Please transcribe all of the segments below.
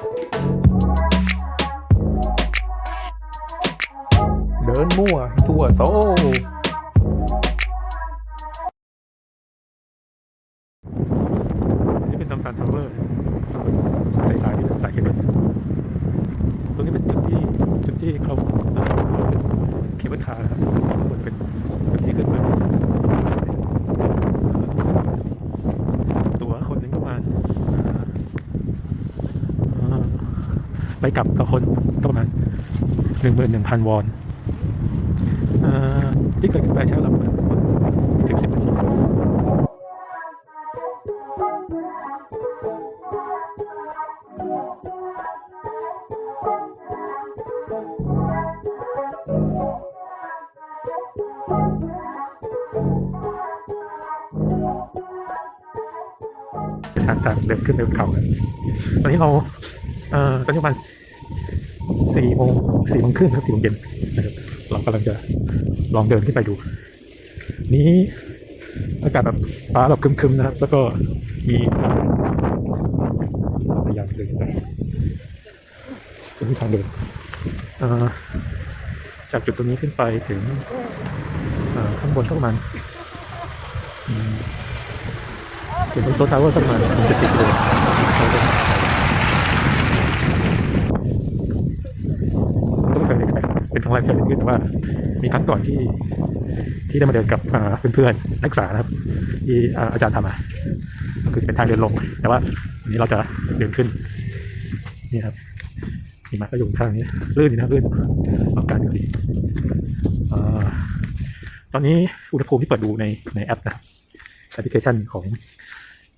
เดินมั่ว ทั่วโซ่นี่เป็นตำสานทาวเวอร์ใส่สายที่เป็นสายเคเบิลตรงนี้เป็นจุดที่จุดที่เขาเอาเคเบิลคาร์นะครับมันเป็นจุดที่ขึ้นไปตัวคนหนึงประมาณอ่าไปกลับต่อคนก็ประมาณ หนึ่งพันวอนอ่าที่เกิดขึ้นไปใช้เวลาประมาณไม่ถึงสิบนาทีทางการเดินขึ้นไปบนเขาตอนนี้เราเอ่อตอนนี้ประมาณ สี่โมงสี่โมงครึ่งครับสี่โมงเย็นนะครับเรากำลังจะลองเดินขึ้นไปดู นี้อากาศแบบฟ้าแบบคึมๆนะครับ แล้วก็มีพยายามเดินไปตรงนี้ทางเดินจากจุดตรงนี้ขึ้นไปถึงข้างบนก็ประมาณอืมถึงโซทาวเวอร์ประมาณหนึ่งจุดสิบเลยก็ไม่เคยเดินไปเป็นครั้ง แต่ว่ามีครั้งก่อนที่ที่ได้มาเดินกับอ่าเพื่อนๆนักศึกษานะครับ ที่อาจารย์ทำมาก็คือเป็นทางเดินลง แต่ว่าวันนี้เราจะเดินขึ้น นี่ครับหิมะก็อยู่ทางนี้ลื่นดีนะลื่นอากาศดีตอนนี้อุณหภูมิที่เปิดดูในในแอปนะแอปพลิเคชันของ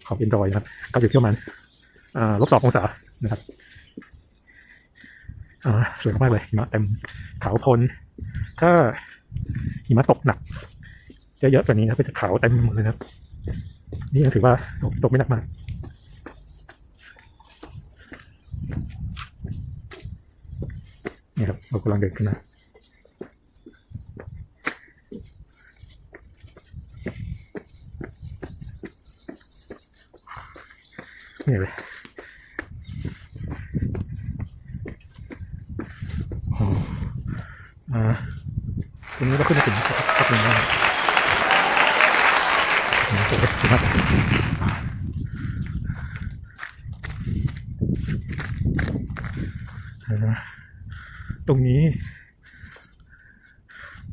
ของ Android นะครับ ก็อยู่ที่ประมาณอ่ลบสององศานะครับสวยมากเลยหิมะเต็มเขาพล ถ้าหิมะตกหนักเยอะๆกว่านี้นะก็จะขาวเต็มหมดเลยนะนี่ถือว่าตกตกไม่หนักมากนี่ครับเรากำลังเดินขึ้นมานี่เลยอ๋อ อ่าตรงนี้เราขึ้นมาถึงสักสักหนึ่งแล้วนี่สวยสวยมากตรงนี้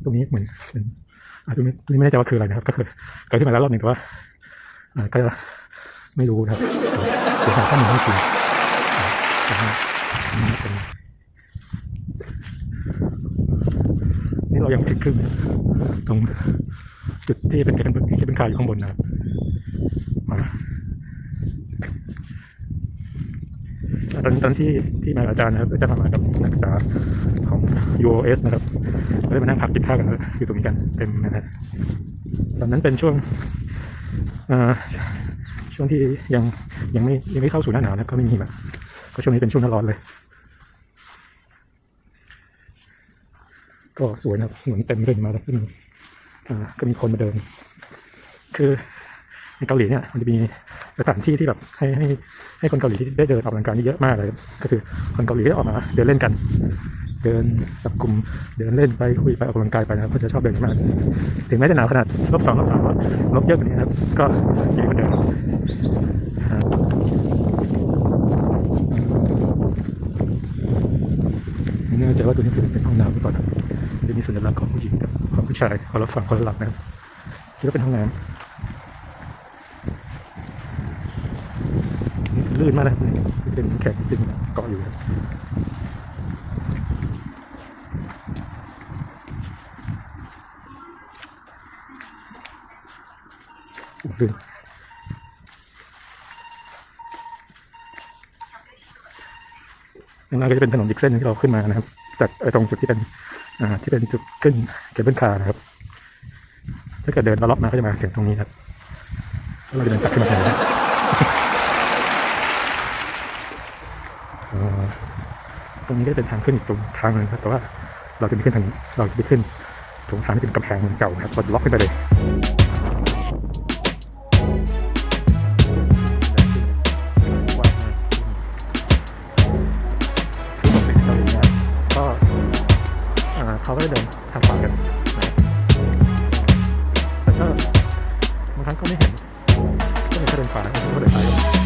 ตรงนี้เหมือนเหมือนอาตรงนี้ตรงนี้ไม่แน่ใจว่าคืออะไรนะครับ ก็คือเคยขึ้นมาแล้วรอบหนึ่งแต่ว่าอ่าก็ไม่รู้นะครับเดี๋ยวหาข้อมูลให้ทีจะให้ เป็นนี่เรายังถึงครึ่งนตรงจุดที่เป็นเป็นที่เป็นคาอยู่ข้างบนนะครับมาตอนตอนที่ที่มาอาจารย์นะครับอาจารย์มากับนักศึกษาของ UOS นะครับก็ได้มานั่งพักกินข้าวกันนะอยู่ตรงนี้กันเต็มนะครับตอนนั้นเป็นช่วงอ่าช่วงที่ยังยังไม่ยังไม่เข้าสู่หน้าหนาวนะก็ไม่มีแบบก็ช่วงนี้เป็นช่วงหน้าร้อนเลย ก็สวยนะครับเหมือนเต็มเลยมาแล้วขึ้นอ่าก็มีคนมาเดิน คือในเกาหลีเนี่ยมันจะมีสถานที่ที่แบบให้ให้ให้คนเกาหลีที่ได้เดินออกกำลังกายเยอะมากเลยก็คือคนเกาหลีที่ออกมาเดินเล่นกัน เดินจับกลุ่มเดินเล่นไปคุยไปออกกำลังกายไปนะครับเขาจะชอบเดินมากถึงแม้จะหนาวขนาดลบสองลบสามลบเยอะกว่านี้ครับ ก็ยังมีคนเดินครับไม่แน่ใจว่าตัวนี้คือเป็นห้องน้ำหรือเปล่า จะมีสัญลักษณ์ของผู้หญิงกับของผู้ชายคนละฝั่งคนละหลังนะครับคิดว่าเป็นห้องน้ำลื่นมากนะนี่เป็นแข็งเป็นเกาะอยู่ครับลื่นข้างหน้าก็จะเป็นถนนอีกเส้นนึงที่เราขึ้นมานะครับ จากไอ้ตรงจุดที่เป็นอ่าที่เป็นจุดขึ้นเคเบิลคาร์นะครับ ถ้าเกิดเดินเราเลาะมาก็จะมาถึงตรงนี้ครับแล้วเราจะเดินกลับขึ้นมาทางนี้ตรงนี้ก็เป็นทางขึ้นอีกตรงทางหนึงครับแต่ว่าเราจะไม่ขึ้นทางนี้เราจะไปขึ้นตรงทางที่เป็นกำแพงเก่าครับเราจะล็อกขึ้นไปเลย รั้ง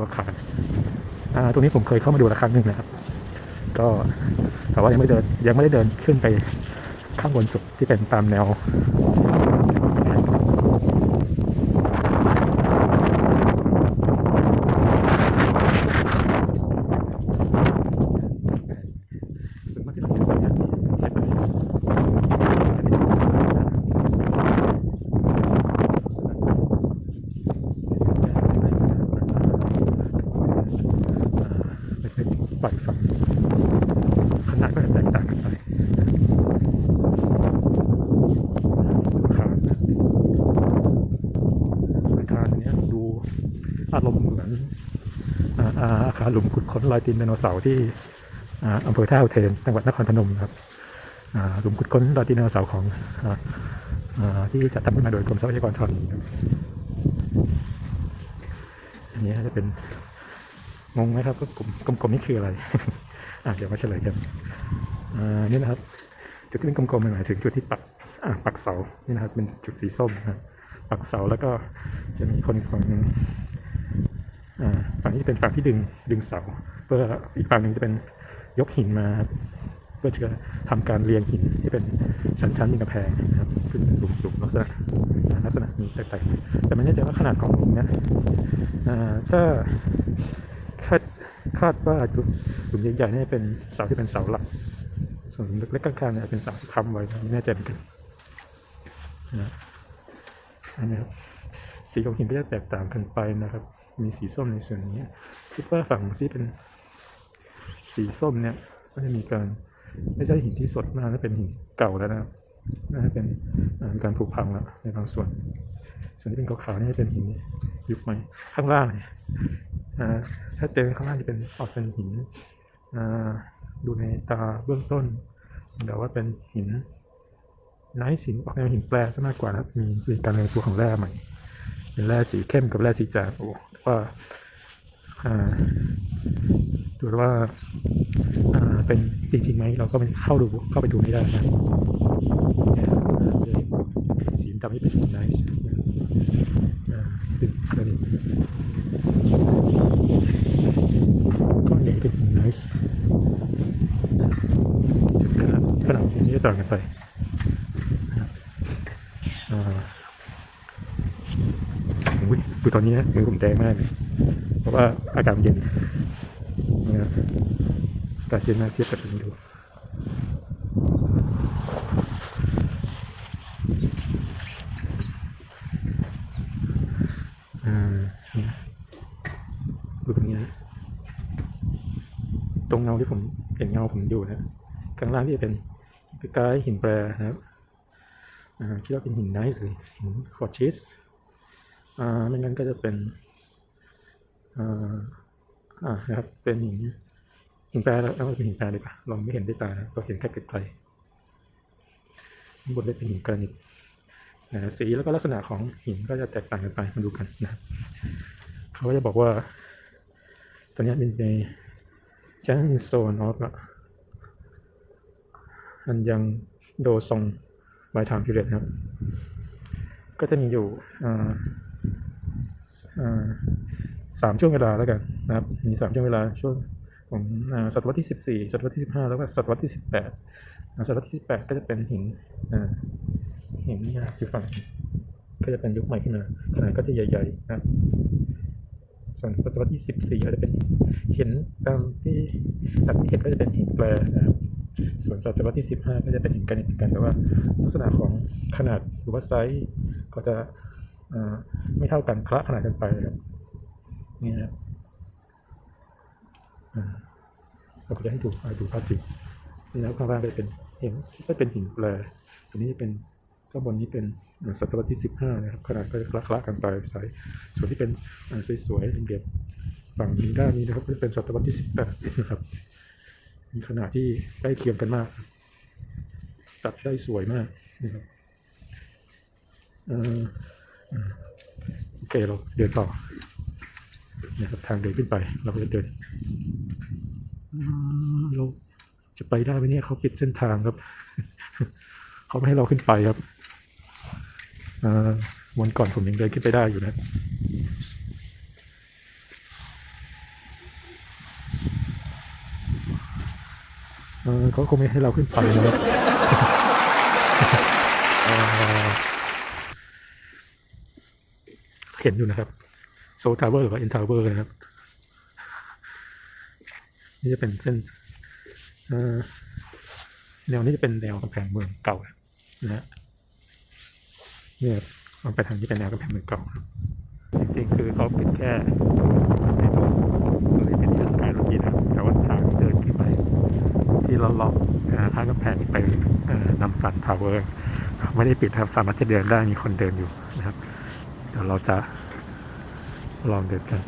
ตัวอาคารอ่าตรงนี้ผมเคยเข้ามาดูละครั้งหนึ่งนะครับ ก็แต่ว่ายังไม่เดินยังไม่ได้เดินขึ้นไปข้างบนสุดที่เป็นตามแนว ส่วนมากที่เราเห็นเนี่ยใช้เป็นเป็นปล่อยฝั่งขนาดก็จะแตกต่างกันไปอาคารอาคารเนี้ยดูอารมณ์เหมือนอ่าอ่าอาคาร หลุมขุดค้นรอยตีนไดโนเสาร์ที่อำเภอท่าอุเทนจังหวัดนครพนมครับหลุมขุดค้นดอยตีนไดโนเสาร์ของออที่จัดทำขึ้นมาโดยกรมทรัพยากรธรณีอันนี้จะเป็นงงไหมครับว่ากลมกลมนี่คืออะไรอ่าเดี๋ยวมาเฉลยกันอ่านี่นะครับจุดที่เป็นกลมๆหมายถึงจุดที่ปักปักเสานี่นะครับเป็นจุดสีส้มนะปักเสาแล้วก็จะมีคนอีกฝั่งหนึ่ง ฝั่งนี้จะเป็นฝั่งที่ดึงดึงเสา เพื่ออีกฝั่งหนึ่งจะเป็นยกหินมาครับเพื่อจะทำการเรียงหินที่เป็นชั้นๆเป็นกระแพงนะครับขึ้นเป็นหลุมลักษณะลักษณะนี้แตกๆแต่ไม่แน่ใจว่าขนาดของหลุมนะถ้าคาดคาดว่าหลุมใหญ่ๆนี่เป็นเสาที่เป็นเสาหลักส่วนเล็กๆข้างๆเนี่ยเป็นเสาที่ค้ำไว้ไม่แน่ใจเหมือนกันนะอันนี้ครับสีของหินก็จะแตกต่างกันไปนะครับ มีสีส้มในส่วนนี้คิดว่าฝั่งที่เป็นสีส้มเนี่ย ก็จะมีการไม่ใช่หินที่สดมากนะเป็นหินเก่าแล้วนะครับน่าจะเป็นมีการผุพังแล้วในบางส่วน ส่วนที่เป็นขาวๆนี่จะเป็นหินยุคใหม่ข้างล่างเนี่ยถ้าเจอข้างล่างจะเป็นออกเป็นหินดูในตาเบื้องต้นแต่ว่าเป็นหินไนท์สินออกแนวหินแปรซะมากกว่านะมีมีการเรียงตัวของแร่ใหม่เป็นแร่สีเข้มกับแร่สีจางโอ้ ว่าอ่าดูว่าาเป็นจริงๆไหมเราก็ไปเข้าดูเข้าไปดูไม่ได้นะสีดำนี่เป็นไนส์เป็นกระดิ่งก้อนใหญ่เป็นไนส์ขนาดขนาดนี้จะต่างกันไปอ่า ดูตอนนี้นะมือผมแดงมากเลยเพราะว่าอากาศเย็นนะครับอากาศเย็นมากเทียบกับตรงนี้ดูดูตรงนี้นะตรงเงาที่ผมเห็นเงาผมอยู่นะข้างล่างที่เป็นคล้ายหินแปรนะครับคิดว่าเป็นหินไนท์หรือหินคอร์ชิส อ่าไม่งั้นก็จะเป็นอ่าอ่านะครับ เป็นหินหินแปรแล้วแล้วเป็นหินแปรดีกว่าเราไม่เห็นด้วยตานะเราเห็นแค่ไกลๆข้างบนได้เป็นหินกรานิตนะสีแล้วก็ลักษณะของหินก็จะแตกต่างกันไปมาดูกันนะเขาก็จะบอกว่า ตอนนี้เป็นในชั้นโซนออฟละอันยังโดซงไบทามพิเรตนครับ ก็จะมีอยู่อ่า สามช่วงเวลาแล้วกันนะครับ มีสามช่วงเวลาช่วงของอ่าศตวรรษที่สิบสี่ศตวรรษที่สิบห้าแล้วก็ศตวรรษที่สิบแปดศตวรรษที่สิบแปดก็จะเป็นหินหินนี่นะอยู่ฝั่งก็จะเป็นยุคใหม่ขึ้นมาขนาดก็จะใหญ่ๆนะครับส่วนศตวรรษที่สิบสี่ก็จะเป็นหินตามที่ตามที่เห็นก็จะเป็นหินแปรนะครับส่วนศตวรรษที่สิบห้าก็จะเป็นหินกระนิตกันแต่ว่าลักษณะของขนาดหรือว่าไซส์ก็จะ ไม่เท่ากันคละขนาดกันไปนะครับนี่นะเราก็จะให้ดูดูภาพจริงนี่นะครับข้างล่างก็จะเป็นเหินก็เป็นหินแปรตัวนี้เป็นข้างบนนี้เป็นศตวรรษที่สิบห้านะครับขนาดก็จะคละคละกันไปไซส์ส่วนที่เป็นสวยๆเรียบๆฝั่งนี้ด้านนี้นะครับก็จะเป็นศตวรรษที่สิบแปดนะครับมีขนาดที่ใกล้เคียงกันมาก ตัดได้สวยมากนะครับอ่ออืม โอเคเราเดินต่อนะครับทางเดินขึ้นไป เราก็จะเดินเราจะไปได้ไหมเนี่ยเขาปิดเส้นทางครับ เขาไม่ให้เราขึ้นไปครับอวันก่อนผมยังเดินขึ้นไปได้อยู่นะเขาคงไม่ให้เราขึ้นไปนะครับ เห็นอยู่นะครับโซทาวเวอร์หรือว่าเอ็นทาวเวอร์นะครับ นี่จะเป็นเส้นแนวนี้จะเป็นแนวกำแพงเมืองเก่านะฮะเนี่ยมันไปทางนี้เป็นแนวกำแพงเมืองเก่าจริงๆ คือเขาเป็นแค่ในตัวเลยเป็นที่สกายโรทีนะแต่ว่าทางเดินขึ้นไป ที่เราลองข้างกำแพงไปนำสันทาวเวอร์ไม่ได้ปิดครับสามารถจะเดินได้มีคนเดินอยู่นะครับ เดี๋ยวเราจะลองเดินกัน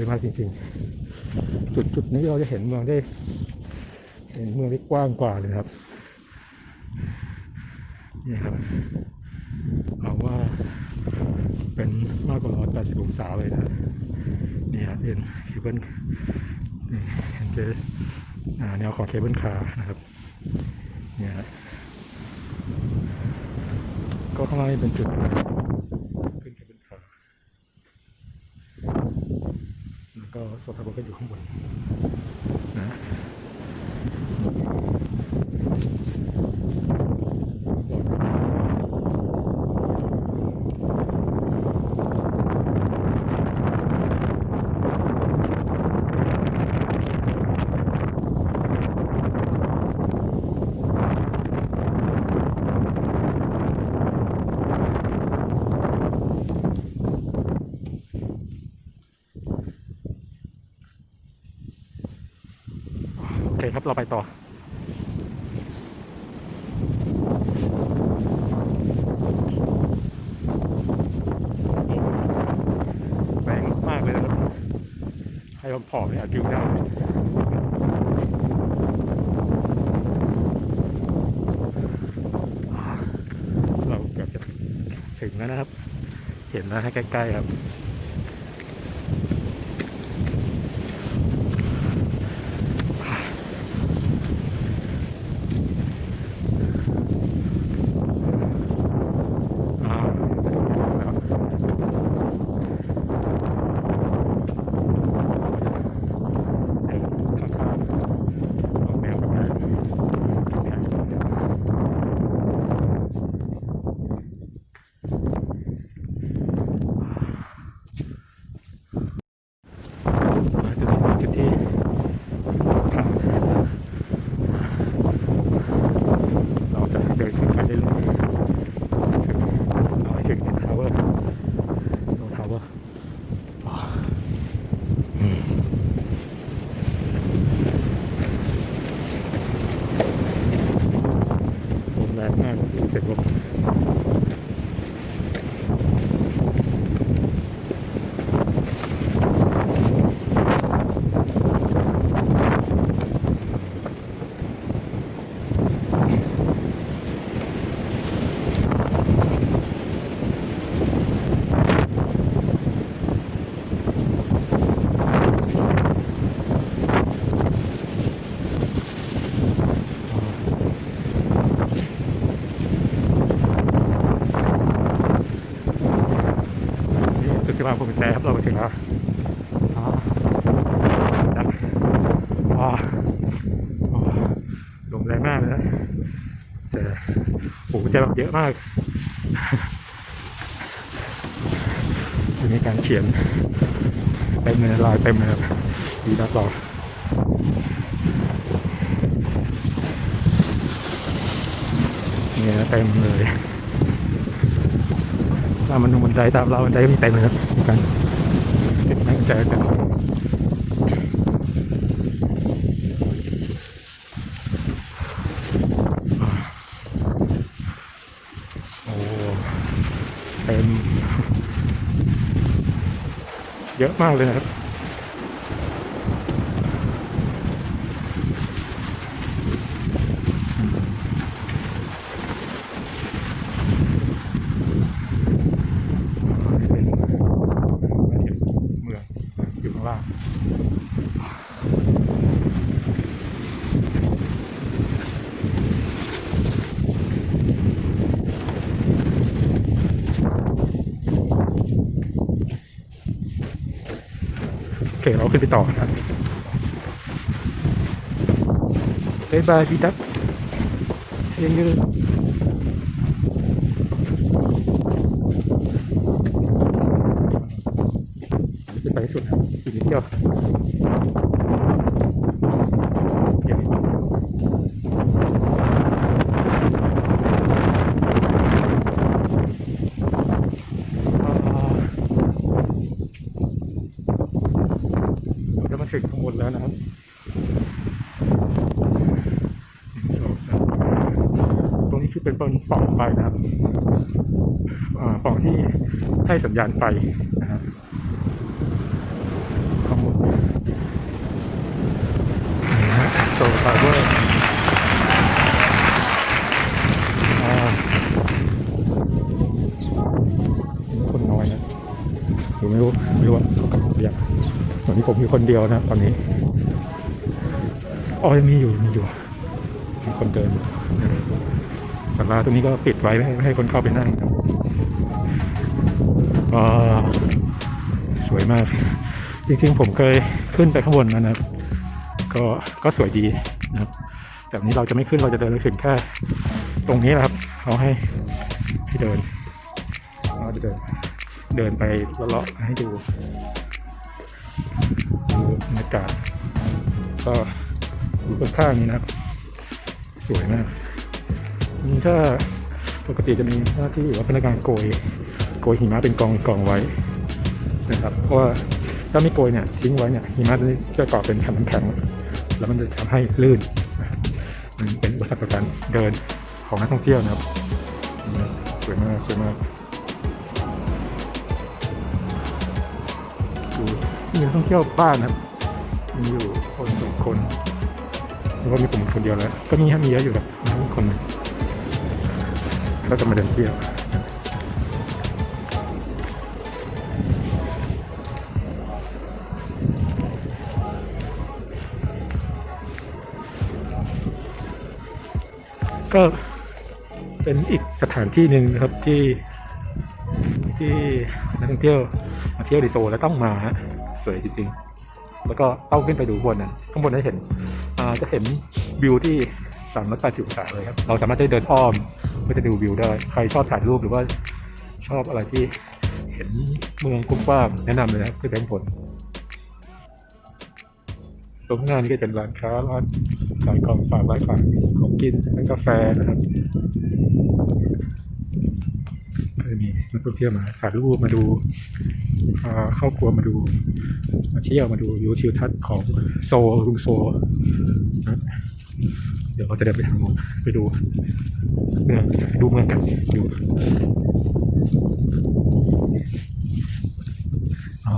วยมากจริงๆ จุดจุดนี้เราจะเห็นเมืองได้ เห็นเมืองได้กว้างกว่าเลยครับ นี่ครับเอาว่าเป็นมากกว่า 180 องศาเลยนะนี่ครับเป็นเคเบิลนี่เห็นเจอแนวของเคเบิลคาร์นะครับเนี่ยครับก็ข้างล่างนี่เป็นจุดขึ้นเคเบิลคาร์ แล้วก็โซนทับเบิลก็อยู่ข้างบนนะ โอเครับเราไปต่อ แรงมากเลยนะครับ ให้ผมผอมเนี่ยกิวได้เราเกือบจะถึงแล้วนะครับ เห็นแล้วให้ใกล้ๆครับ อ่าแล้วไอ้ข้างๆเอาแมวกลับมาเนี่ยมาจุดนี้เป็นจุดที่ขาเราจะเดินขึ้นไปได้เลย สุดเอาให้ถึงทาวเวอร์โซทาวเวอร์ลมแรงมากเสร็จลม นี่จุดที่วางพวงกุญแจครับเราไปถึงแล้วดักอ๋ออ๋อลมแรงมากเลยนะแต่โอ้โหกุญแบบเยอะมากจะมีการเขียนเต็มเลยลายเต็มเลยดีนัดต่อเนี่ยเต็มเลย ตามมันบันไดตามเราบันไดก็มีเต็มเลยครับมีการติดไม้กุญแจกันโอ้เต็มเยอะมากเลยนะครับ เป็นเมืองอยู่ข้างล่างโอเค เรา ขึ้นไปต่อครับบ๊ายบายพี่ตั๊กยังยืนขึ้น ที่ให้สัญญาณไปนะครับข้างบนโซลาร์เวอร์คนน้อยนะหรือไม่รู้ไม่รู้ว่าเขากลับหรืยัตอนนี้ผมมีคนเดียวนะตอนนี้อ๋อยังมีอยู่มีอยู่มีคนเดินสาราตรงนี้ก็ปิดไว้ไม่ให้คนเข้าไปนั่งครับ สวยมาก จริงๆผมเคยขึ้นไปข้างบนนะครับ ก็ก็สวยดีนะครับแต่วันนี้เราจะไม่ขึ้นเราจะเดินไปถึงแค่ตรงนี้นะครับเขาให้ให้เดินเราจะเดินเดินไปเลาะๆให้ดูดูบรรยากาศก็อยู่ข้างๆนี้นะครับ สวยมากนี่ถ้าปกติจะมีหน้าที่หรือว่าพนักานโกย โกยหิมะเป็นกองกองไว้นะครับเพราะว่าถ้าไม่โกยเนี่ยทิ้งไว้เนี่ยหิมะจะเกาะเป็นแผ่นแข็งแล้วมันจะทำให้ลื่นมันเป็นอุปสรรคต่อการเดินของนักท่องเที่ยวนะครับสวยมากสวยมากดูมีนักท่องเที่ยวบ้านนะครับมีอยู่คนสองคนแล้วก็มีผมคนเดียวแล้ว ก็มีมีเยอะอยู่แบบน้องคนก็จะมาเดินเที่ยว กสถานที่หนึ่งนะครับที่ที่นักท่องเที่ยวมาเที่ยวดิโซแล้วต้องมาฮะสวยจริงๆ แล้วก็ต้องขึ้นไปดูบนนะข้างบนได้เห็นจะเห็นวิวที่สามร้อยแปดสิบองศาเลยครับเราสามารถได้เดินอ้อมเพื่อจะดูวิวได้ ใครชอบถ่ายรูปหรือว่าชอบอะไรที่เห็นเมืองกว้างแนะนำเลยนะครับขึ้นไปข้างบนตรงข้างหน้านี่ก็เป็นร้านค้าร้านขายของฝากร้านขายของกินร้านกาแฟนะครับ ก็จะมี นักท่องเที่ยวมาถ่ายรูปมาดูพาครอบครัวมาดู มาเที่ยวมาดูวิวทิวทัศน์ของโซลกรุงโซลนะเดี๋ยวเราจะเดินไปทางโน้นไปดูเมืองดูเมืองกันดูอ่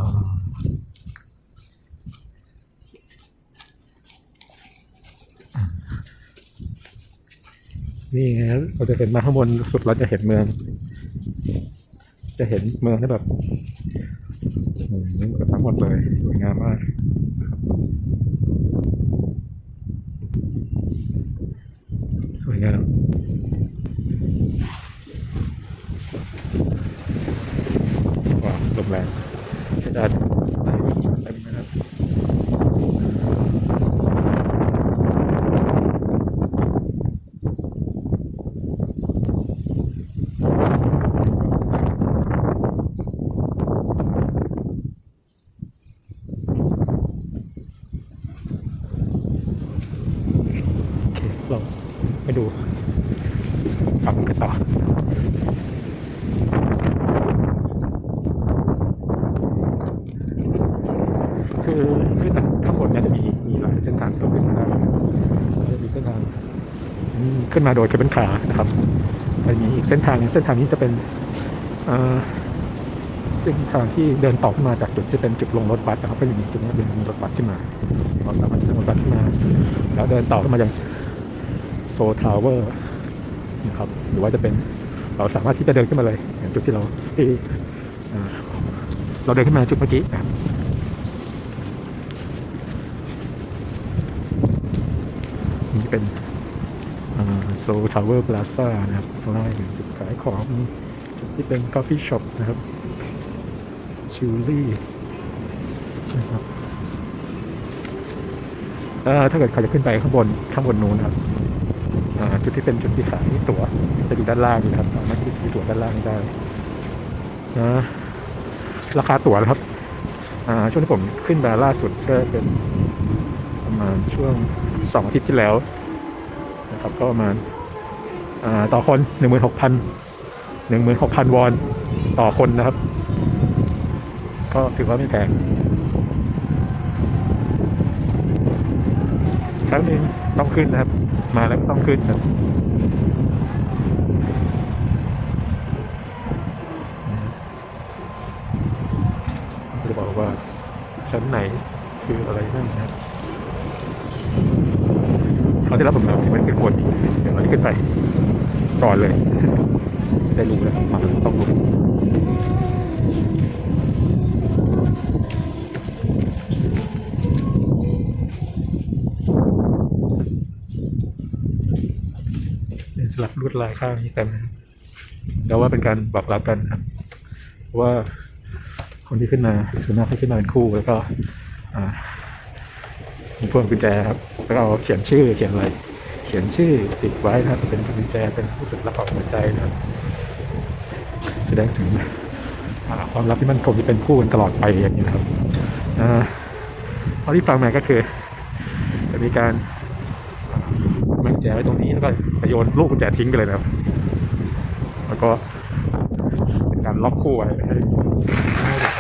นี่ไงเราจะเห็นมาข้างบนสุดเราจะเห็นเมือง จะเห็นเมืองได้แบบอืมทั้งหมดเลยสวยงามมากนะครับสวยงามว้าวลมแรงจะได้เต็มนะครับโอเคเราไปดู ฝั่งกันต่อคือคือแต่ข้างบนเนี่ยจะมีมีหลายเส้นทางตรงขึ้นมาได้จะมีเส้นทางขึ้นมาโดยเคเบิลคาร์นะครับจะมีอีกเส้นทางเส้นทางนี้จะเป็นเส้นทางที่เดินต่อขึ้นมาจากจุดที่เป็นจุดลงรถบัสนะครับก็จะมีจุดนี้เป็นมีรถบัสขึ้นมาเราสามารถจะนั่งรถบัสขึ้นมา แล้วเดินต่อขึ้นมายังโซทาวเวอร์ นะครับ หรือว่าจะเป็นเราสามารถที่จะเดินขึ้นมาเลยอย่างจุดที่เราที่เราเดินขึ้นมาจุดเมื่อกี้นะครับนี่เป็นโซทาวเวอร์พลาซ่านะครับข้างล่างเป็นจุดขายของมีจุดที่เป็นกาแฟช็อปนะครับชิลลี่นะครับถ้าเกิดใครจะขึ้นไปข้างบนข้างบนนู้นนะครับ จุดที่เป็นจุดที่ขายตั๋วจะอยู่ด้านล่างนะครับสามารถที่จะซื้อตั๋วด้านล่างได้นะราคาตั๋วนะครับช่วงที่ผมขึ้นมาล่าสุดก็เป็นประมาณช่วงสองอาทิตย์ที่แล้วนะครับ ก็ประมาณาต่อคนหนึ่งหมื่นหกพันหนึ่งหมื่นหกพันวอนต่อคนนะครับ ก็ถือว่าไม่แพงครั้งหนึ่งต้องขึ้นนะครับ มาแล้วต้องขึ้นครับจะบอกว่าชั้นไหนคืออะไรนั่นนะครับเขาได้รับผมแบบมันเป็นคนเดี๋ยวเราจะขึ้นไปก่อนเลย ได้รู้แล้วมาต้องรู้ ดลายข้างนี้เต็มนะครับแล้วว่าเป็นการบอกรักกันครับว่าคนที่ขึ้นมาส่วนมากให้ขึ้นมาเป็นคู่แล้วก็อ่ามีพวงกุญแจครับแล้วเอาเขียนชื่อเขียนอะไรเขียนชื่อติดไว้นะครับเป็นกุญแจเป็นผู้สึกรับของหัวใจนะครับแสดงถึงความรักที่มันคงจะเป็นคู่กันตลอดไปอย่างนี้นะครับอ่าเท่าที่ฟังมาก็คือจะมีการ แม่งแจไว้ตรงนี้แล้วก็ไปโยนลูกกุญแจทิ้งไปเลยนะครับ แล้วก็เป็นการล็อกคู่ไว้ให้ให้เด็ก